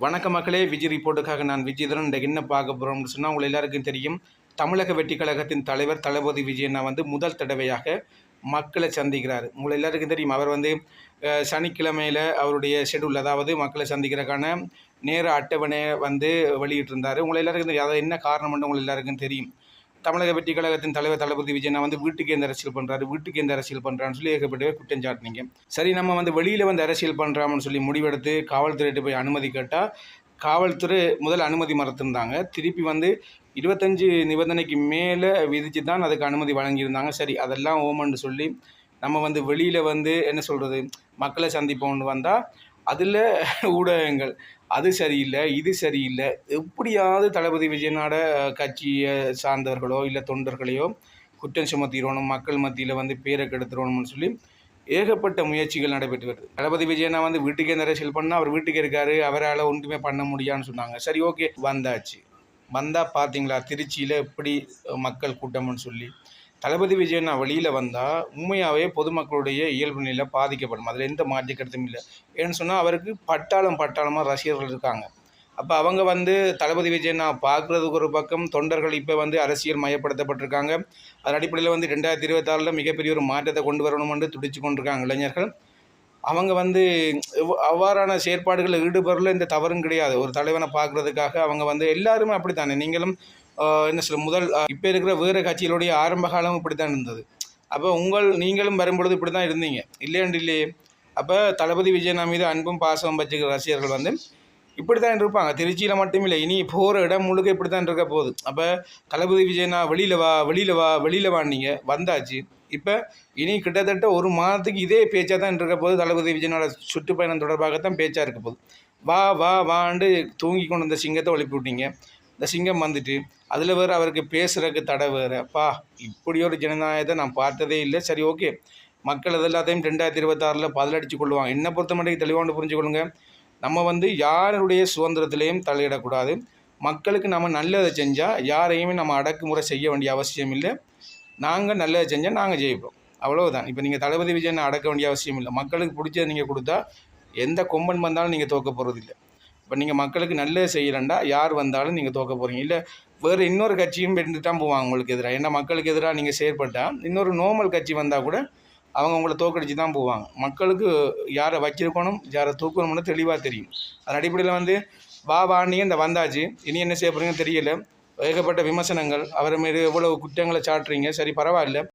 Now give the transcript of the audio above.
வணக்க மக்களே விஜய் ரிப்போர்ட்டுக்காக நான் விஜயதரன் இன்றைக்கு என்ன பார்க்க போகிறோம்னு சொன்னால் உங்கள் எல்லாருக்கும் தெரியும் தமிழக வெற்றி கழகத்தின் தலைவர் தளபதி விஜயண்ணா வந்து முதல் தடவையாக மக்களை சந்திக்கிறார். உங்கள் எல்லாருக்கும் தெரியும் அவர் வந்து சனிக்கிழமையில் அவருடைய ஷெட்யூல் அதாவது மக்களை சந்திக்கிறதுக்கான நேர அட்டவணையை வந்து வெளியிட்டிருந்தார். உங்களை எல்லாருக்கும் தெரியும் அதை என்ன காரணம்னு உங்கள் எல்லாருக்கும் தெரியும். தமிழக வெற்றி கழகத்தின் தலைவர் தளபதி விஜயனா வந்து வீட்டுக்கு எந்த அரசியல் பண்ணுறாரு வீட்டுக்கு எந்த அரசியல் பண்ணுறான்னு சொல்லி ஏகப்பட்ட குற்றம் சாட்டினீங்க. சரி நம்ம வந்து வெளியில் வந்து அரசியல் பண்ணுறாமன்னு சொல்லி முடிவெடுத்து காவல்துறையிட்ட போய் அனுமதி கேட்டால் காவல்துறை முதல் அனுமதி மறுத்திருந்தாங்க. திருப்பி வந்து இருபத்தஞ்சு நிபந்தனைக்கு மேலே விதித்து தான் அதுக்கு அனுமதி வழங்கியிருந்தாங்க. சரி அதெல்லாம் ஓமன்னு சொல்லி நம்ம வந்து வெளியில் வந்து என்ன சொல்கிறது மக்களை சந்திப்போம்னு வந்தால் அதில் ஊடகங்கள். அது சரியில்லை இது சரியில்லை. எப்படியாவது தளபதி விஜயனோட கட்சியை சார்ந்தவர்களோ இல்லை தொண்டர்களையோ குற்றம் சுமத்திடணும் மக்கள் மத்தியில் வந்து பேரை கெடுத்துடணும்னு சொல்லி ஏகப்பட்ட முயற்சிகள் நடைபெற்று வருது. தளபதி விஜயனா வந்து வீட்டுக்கே நிறைய செல் பண்ணால் அவர் வீட்டுக்கு இருக்காரு அவரால் ஒன்றுமே பண்ண முடியான்னு சொன்னாங்க. சரி ஓகே வந்தாச்சு. வந்தால் பார்த்தீங்களா திருச்சியில் எப்படி மக்கள் கூட்டம்னு சொல்லி? தளபதி விஜயனா வெளியில் வந்தால் உண்மையாகவே பொதுமக்களுடைய இயல்பு நிலை பாதிக்கப்படும். அதில் எந்த மாற்று கருத்தும் இல்லை. ஏன்னு சொன்னால் அவருக்கு பட்டாளம் பட்டாளமாக ரசிகர்கள் இருக்காங்க. அப்போ அவங்க வந்து தளபதி விஜயனா பார்க்குறதுக்கு ஒரு பக்கம் தொண்டர்கள் இப்போ வந்து அரசியல் மயப்படுத்தப்பட்டிருக்காங்க. அதன் அடிப்படையில் வந்து ரெண்டாயிரத்தி இருபத்தாறில் மிகப்பெரிய ஒரு மாற்றத்தை கொண்டு வரணும் என்று துடிச்சு கொண்டிருக்காங்க இளைஞர்கள். அவங்க வந்து அவ்வாறான செயற்பாடுகளில் ஈடுபடல இந்த தவறும் கிடையாது. ஒரு தலைவனை பார்க்குறதுக்காக அவங்க வந்து எல்லாருமே அப்படித்தானே? நீங்களும் என்ன சொல்ல முதல் இப்போ இருக்கிற வேறு கட்சிகளுடைய ஆரம்ப காலம் இப்படி தான் இருந்தது. அப்போ உங்கள் நீங்களும் வரும்பொழுது இப்படி தான் இருந்தீங்க இல்லையாண்டு இல்லையே? அப்போ தளபதி விஜயனா மீது அன்பும் பாசமும் வச்சுக்கிற ரசிகர்கள் வந்து இப்படி தான் இருப்பாங்க. திருச்சியில் மட்டும் இல்லை இனி போகிற இடம் முழுக்க இப்படி தான் இருக்க போகுது. அப்போ தளபதி விஜயனா வெளியில் வா வெளியில் வா வெளியில் வான்னீங்க வந்தாச்சு. இப்போ இனி கிட்டத்தட்ட ஒரு மாதத்துக்கு இதே பேச்சாக தான் இருக்க போது தளபதி விஜயனோட சுற்றுப்பயணம் தொடர்பாக தான் பேச்சாக இருக்க போகுது. வா வா வாண்டு தூங்கி கொண்டு வந்த சிங்கத்தை எழுப்பி விட்டீங்க இந்த சிங்கம் வந்துட்டு அதில் வேறு அவருக்கு பேசுகிறதுக்கு தடை வேறு. அப்பா இப்படி ஒரு ஜனநாயகத்தை நான் பார்த்ததே இல்லை. சரி ஓகே. மக்கள் அது எல்லாத்தையும் ரெண்டாயிரத்தி இருபத்தாறில் பதிலடிச்சு கொள்வாங்க. என்னை பொறுத்த மட்டும் தெளிவாண்டு புரிஞ்சுக்கொள்ளுங்க. நம்ம வந்து யாருடைய சுதந்திரத்திலையும் தலையிடக்கூடாது. மக்களுக்கு நம்ம நல்லதை செஞ்சால் யாரையுமே நம்ம அடக்குமுறை செய்ய வேண்டிய அவசியம் இல்லை. நாங்கள் நல்லதை செஞ்சால் நாங்கள் ஜெயிப்போம். அவ்வளோதான் இப்போ நீங்கள் தளபதி விஜயனை அடக்க வேண்டிய அவசியம் இல்லை. மக்களுக்கு பிடிச்சதை நீங்கள் கொடுத்தா எந்த கொம்பன் வந்தாலும் நீங்கள் தோக்க போகிறதில்லை இப்போ நீங்கள் மக்களுக்கு நல்லது செய்யலண்டா யார் வந்தாலும் நீங்கள் தோக்க போகிறீங்க இல்லை வேறு இன்னொரு கட்சியும் வென்று தான் போவாங்க உங்களுக்கு எதிராக ஏன்னா மக்களுக்கு எதிராக நீங்கள் செயற்பட்டால் இன்னொரு நோமல் கட்சி வந்தால் கூட அவங்க உங்களை தோக்கடிச்சு தான் போவாங்க. மக்களுக்கு யாரை வச்சிருக்கணும் யாரை தூக்கணும்னு தெளிவாக தெரியும். அதன் அடிப்படையில் வந்து வா வாணியும் இந்த வந்தாச்சு. இனி என்ன செய்ய போகிறீங்கன்னு தெரியல. ஏகப்பட்ட விமர்சனங்கள் அவரை மீது எவ்வளவு குற்றங்களை சாட்டுறீங்க சரி பரவாயில்ல.